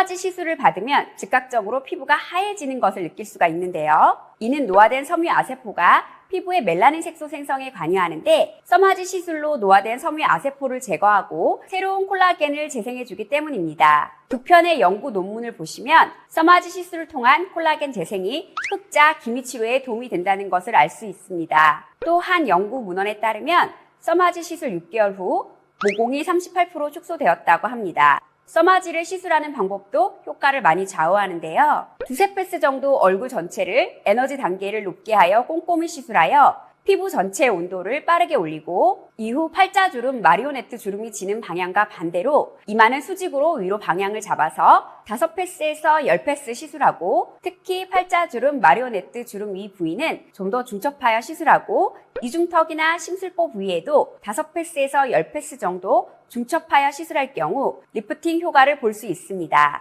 써마지 시술을 받으면 즉각적으로 피부가 하얘지는 것을 느낄 수가 있는데요. 이는 노화된 섬유 아세포가 피부의 멜라닌 색소 생성에 관여하는데 써마지 시술로 노화된 섬유 아세포를 제거하고 새로운 콜라겐을 재생해주기 때문입니다. 두 편의 연구 논문을 보시면 써마지 시술을 통한 콜라겐 재생이 흑자 기미 치료에 도움이 된다는 것을 알 수 있습니다. 또 한 연구 문헌에 따르면 써마지 시술 6개월 후 모공이 38% 축소되었다고 합니다. 써마지를 시술하는 방법도 효과를 많이 좌우하는데요. 두세 패스 정도 얼굴 전체를 에너지 단계를 높게 하여 꼼꼼히 시술하여 피부 전체의 온도를 빠르게 올리고 이후 팔자 주름, 마리오네트 주름이 지는 방향과 반대로 이마는 수직으로 위로 방향을 잡아서 5패스에서 10패스 시술하고 특히 팔자 주름, 마리오네트 주름 위 부위는 좀 더 중첩하여 시술하고 이중턱이나 심술보 부위에도 5패스에서 10패스 정도 중첩하여 시술할 경우 리프팅 효과를 볼 수 있습니다.